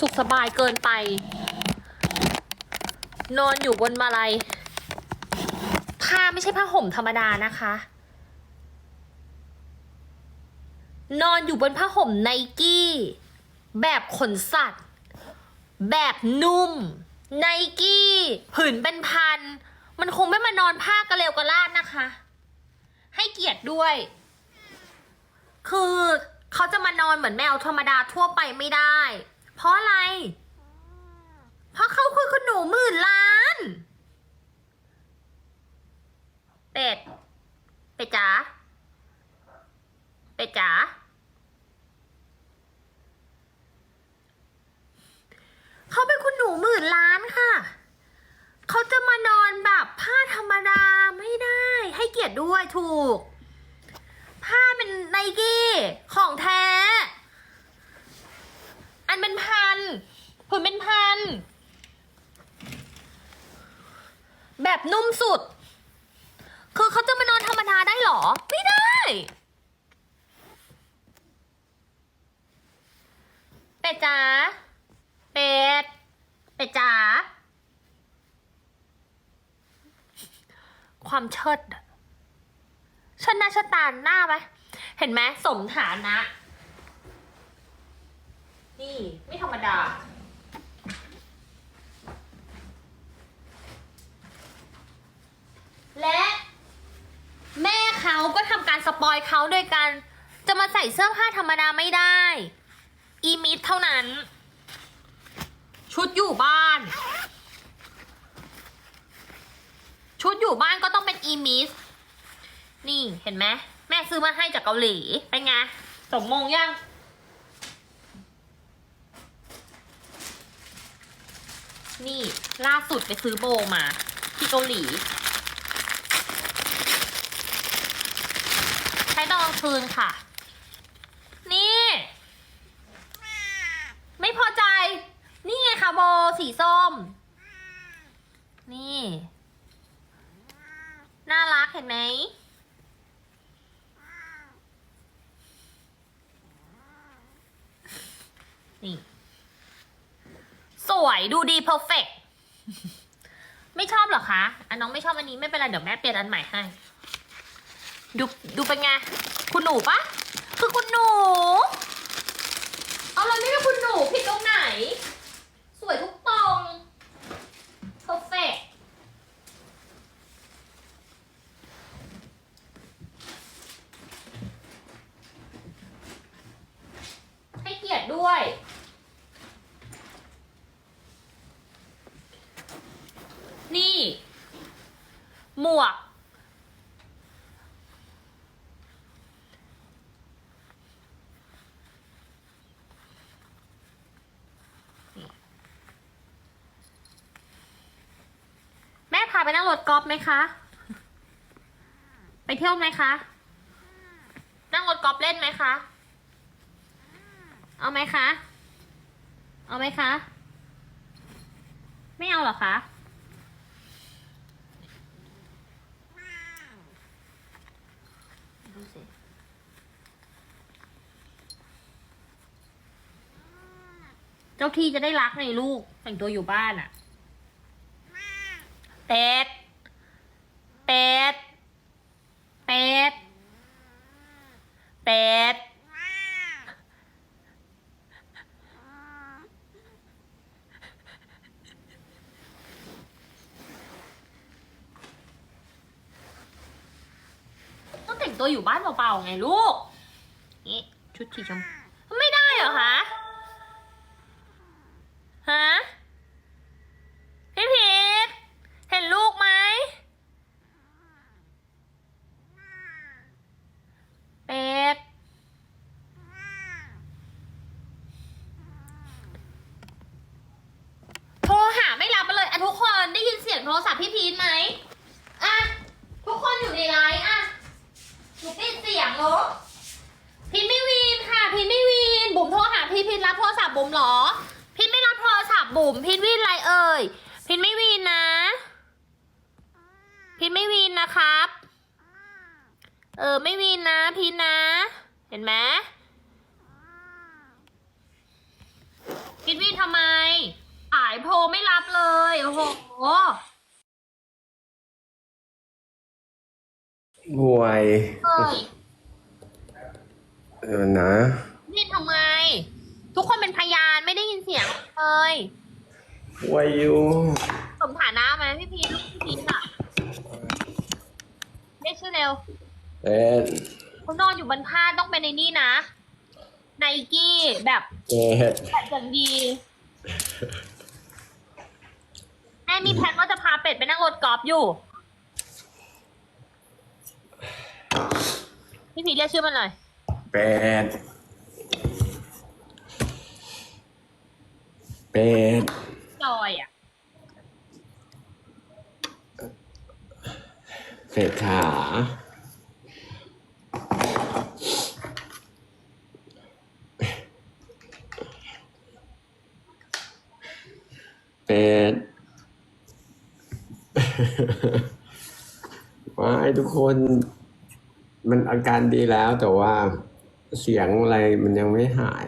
สุขสบายเกินไป นอนอยู่บนมาลัยผ้าไม่ใช่ผ้าห่มธรรมดานะคะ นอนอยู่บนผ้าห่มไนกี้ แบบขนสัตว์ แบบนุ่มไนกี้ผืนเป็นพัน มันคงไม่มานอนผ้ากระเลวกระลาดนะคะ ให้เกียรติด้วย คือเขาจะมานอนเหมือนแมวธรรมดาทั่วไปไม่ได้ เพราะอะไร เพราะเขาคือคุณหนูหมื่นล้าน เป็ด เป็ดจ๋า เป็ดจ๋า เขาเป็นคุณหนูหมื่นล้านค่ะ เขาจะมานอนแบบผ้าธรรมดาไม่ได้ ให้เกียรติด้วยถูก ผ้าเป็นไนกี้ของแท้ เป็นพันผืนเป็นพัน แบบนุ่มสุด คือเขาจะมานอนธรรมดาได้เหรอ ไม่ได้ เป็ดจ๋า เป็ด เป็ดจ๋า ความเชิดเชิดหน้าชิดตาหน้าไหม เห็นไหมสมฐานะ นี่ไม่ธรรมดา และแม่เขาก็ทำการสปอยเขาโดยการจะมาใส่เสื้อผ้าธรรมดาไม่ได้ อีมิดเท่านั้น ชุดอยู่บ้าน ชุดอยู่บ้านก็ต้องเป็นอีมิสนี่เห็นไหมแม่ซื้อมาให้จากเกาหลี เป็นไง สมมงยัง นี่ล่าสุดไปซื้อโบมา ที่เกาหลี ใช้ตอนกลางคืนค่ะ นี่ ไม่พอใจ นี่ไงค่ะโบสีส้ม นี่ น่ารักเห็นไหมนี่ สวยดูดีเพอร์เฟกไม่ชอบหรอคะอันน้องไม่ชอบอันนี้ไม่เป็นไรเดี๋ยวแม่เปลี่ยนอันใหม่ให้ ดูดูเป็นไง คุณหนูปะคือคุณหนู เอาเราไม่เป็นคุณหนูผิดตรงไหน สวยทุกตรงเพอร์เฟกให้เกียรติด้วย นี่ หมวก แม่พาไปนั่งรถกอล์ฟไหมคะ ไปเที่ยวไหมคะ นั่งรถกอล์ฟเล่นไหมคะ เอาไหมคะ เอาไหมคะ ไม่เอาเหรอคะ เจ้าที่จะได้รักในลูกแต่งตัวอยู่บ้านอะเป็ด เป็ด เป็ด เป็ด ต้องแต่งตัวอยู่บ้านเปล่าๆไงลูกนี่ชุดสีชมพูไม่ได้เหรอคะ ฮะ พี่พีทเห็นลูกไหม เป็ด โทรหาไม่รับมาเลยอะทุกคนได้ยินเสียงโท รศัพท์พี่พีทไหมอะทุกคนอยู่ในไลน์อะหนูปิดเสียงเหรอพีทไม่วีนค่ะพีทไม่วีนบุ๋มโทรหาพีทพีทรับโทรศัพท์บุ๋มเหรอพีทไม่รับโทรศัพท์บุ๋มพีทวีนอะไรเอ่ยพีทไม่วีนนะพีทไม่วีนนะครับ เออไม่วีนนะพีทนะ เห็นไหมพีทวีนทำไมสายโทรไม่รับเลยโอ้โห ป่วยเฮ้ยเออนะนี่ทำไม ทุกคนเป็นพยานไม่ได้ยินเสียงเลยป่วยอยู่สมฐานะไหมพี่พีชลูกพี่พีชอะเรียกชื่อเร็วเป็นเขานอนอยู่บนผ้าต้องเป็นในนี่นะไนกี้แบบเอ็ดแบบอย่างดีแม่มีแผนว่าจะพาเป็ดไปนั่งรถกอล์ฟอยู่ พี่พีชเรียกชื่อมันหน่อยเป็ดเป็ดจอยอะเศรษฐาเป็ดว่าไอ้ทุกคน มันอาการดีแล้วแต่ว่าเสียงอะไรมันยังไม่หาย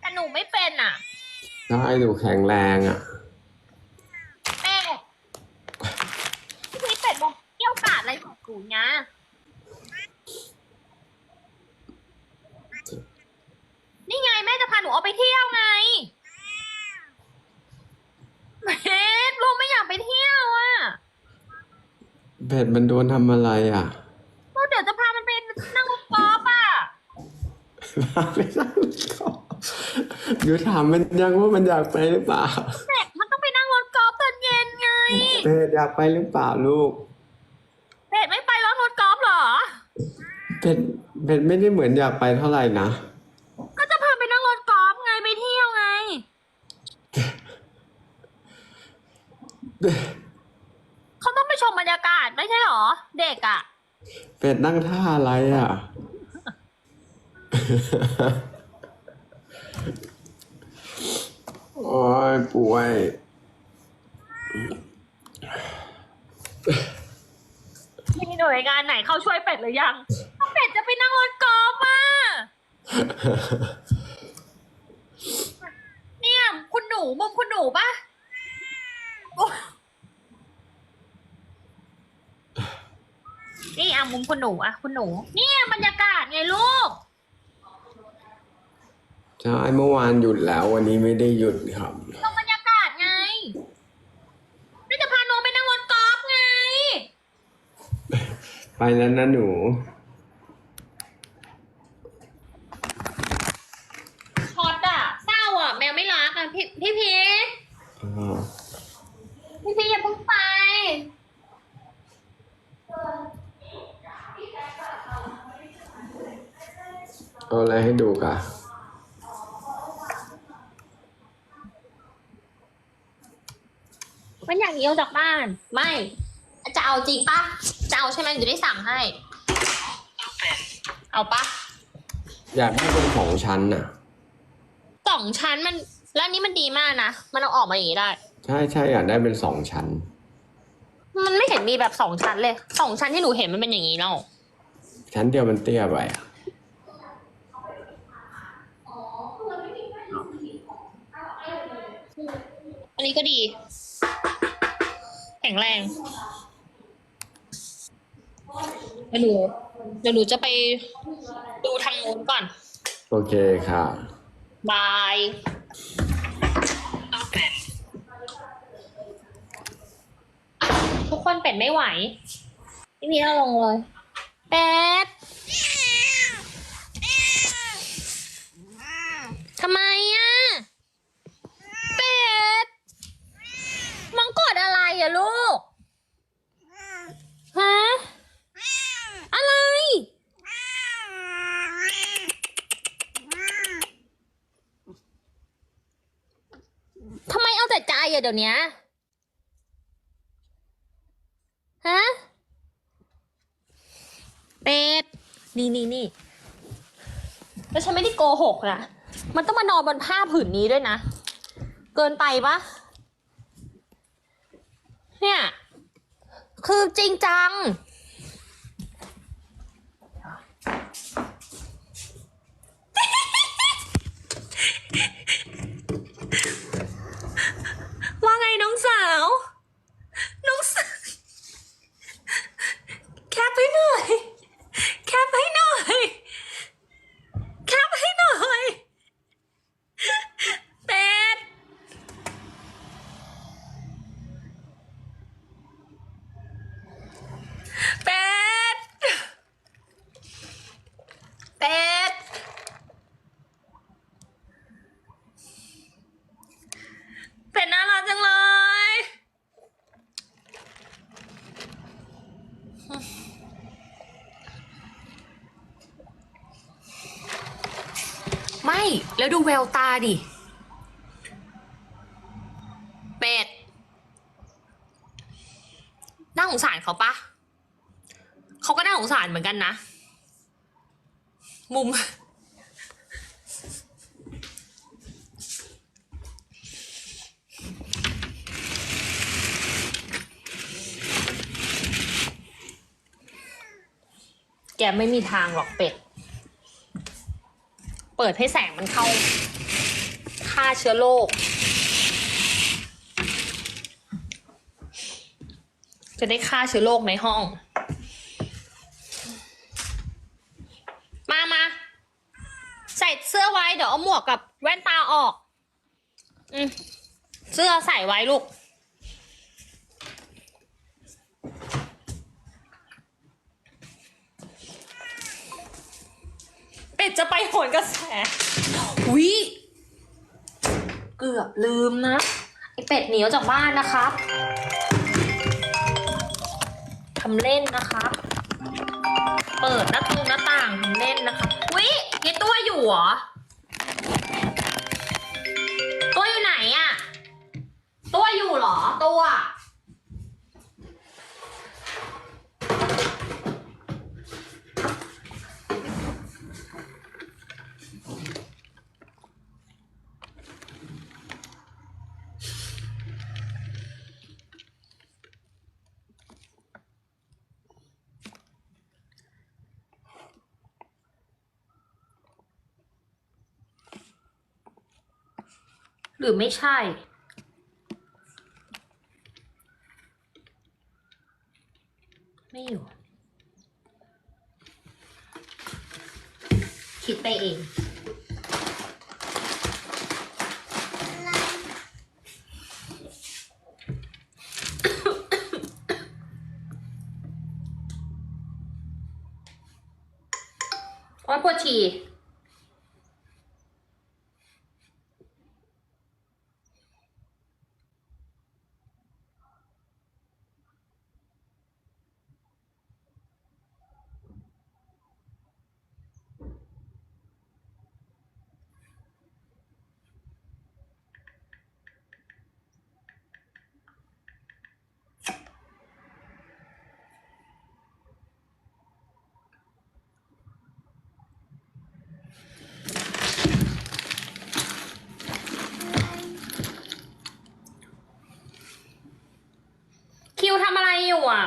แต่หนูไม่เป็นอะถ้าให้หนูแข็งแรงอะแม่พี่พีชเป็ดบอกเกี่ยวกาดอะไรของกูเนี้ยนี่ไงแม่จะพาหนูออกไปเที่ยวไงเม็ดลูกไม่อยากไปเที่ยวอะเบ็ดมันโดนทำอะไรอะ ลูกเดี๋ยวจะพามันไปนั่งรถกอล์ฟอะ ไม่ใช่อยู่ถามมันยังว่ามันอยากไปหรือเปล่าเด็กมันต้องไปนั่งรถกอล์ฟตอนเย็นไงเบ็ดอยากไปหรือเปล่าลูกเด็กไม่ไปแล้วรถกอล์ฟเหรอ เบ็ดเบ็ดไม่ได้เหมือนอยากไปเท่าไหร่นะก็จะพาไปนั่งรถกอล์ฟไงไปเที่ยวไง เขาต้องไปชมบรรยากาศไม่ใช่หรอ เด็กอะเป็ดนั่งท่าอะไรอะ โอ้ยป่วย มีหน่วยงานไหนเข้าช่วยเป็ดหรือยังถ้าเป็ดจะไปนั่งรถกอล์ฟอะเนี่ยคุณหนูมุมคุณหนูปะนี่อะมุมคุณหนูอะคุณหนู เนี่ยบรรยากาศไงลูก ใช่เมื่อวานหยุดแล้ววันนี้ไม่ได้หยุดครับตรงบรรยากาศไงนี่จะพาน้องไปนั่งรถกอล์ฟไง ไปแล้วนะหนูช็อตอะเศร้าอะแมวไม่รักอะพี่พี่พีชอ่าพี่พีชอย่าเพิ่งไป เอาอะไรให้ดูกะ มันอยาก หนีออกจากบ้าน ไม่ จะเอาจริงปะจะเอาใช่ไหมจะได้สั่งให้ เอาปะอยากได้เป็นของชั้นน่ะสองชั้นมัน แล้วอันนี้มันดีมากนะ มันเอาออกมาอย่างนี้ได้ ใช่ใช่อยากได้เป็นสองชั้น มันไม่เห็นมีแบบสองชั้นเลยสองชั้นที่หนูเห็นมันเป็นอย่างนี้เนาะชั้นเดียวมันเตี้ยไปอะอันนี้ก็ดี แข็งแรงเดี๋ยวหนูเดี๋ยวหนูจะไปดูทางโน้นก่อน โอเคค่ะ บายทุกคนเป็ดไม่ไหวพี่พีเอาลงเลย เป็ดทำไมอะ เป็ด มังกด อะไรอะลูก ฮะ อะไร ทำไมเอาแต่ใจอะเดี๋ยวนี้ฮะ เป็ด นี่นี่นี่ แล้วฉันไม่ได้โกหกนะ มันต้องมานอนบนผ้าผืนนี้ด้วยนะ เกินไปปะ เนี่ย คือจริงจัง แล้วดูแววตาดิ เป็ด น่าสงสารเขาปะ เขาก็น่าสงสารเหมือนกันนะ มุม แกไม่มีทางหรอกเป็ด เปิดให้แสงมันเข้าฆ่าเชื้อโรคจะได้ฆ่าเชื้อโรคในห้อง มามา ใส่เสื้อไว้ เดี๋ยวเอาหมวกกับแว่นตาออก อืมเสื้อใส่ไว้ลูก เป็ดจะไปโหนกระแสวิเกือบลืมนะ ไอเป็ดหนีออกจากบ้านนะครับทำเล่นนะครับ เปิดหน้าตรงหน้าต่างทำเล่นนะคะวิยายตัวอยู่เหรอ ตัวอยู่ไหนอะตัวอยู่เหรอ ตัว หรือไม่ใช่ ไม่อยู่ คิดไปเอง โอ้ยปวดฉี่ คิวทำ อะไรอยู่อะ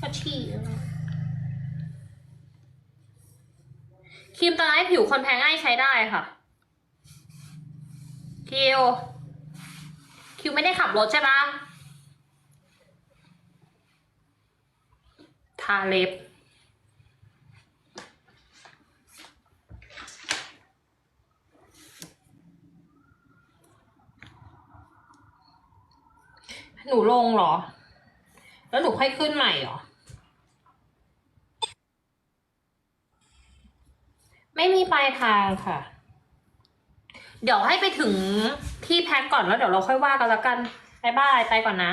ก็ฉี่แล้วนะครีมตาไลท์ผิวคนแพ้ง่ายใช้ได้ค่ะ คิว คิวไม่ได้ขับรถใช่ปะทาเล็บ หนูลงเหรอ แล้วหนูค่อยขึ้นใหม่เหรอ ไม่มีปลายทางค่ะ เดี๋ยวให้ไปถึงที่แพ็คก่อนแล้วเดี๋ยวเราค่อยว่ากันแล้วกันบายบายไปก่อนนะ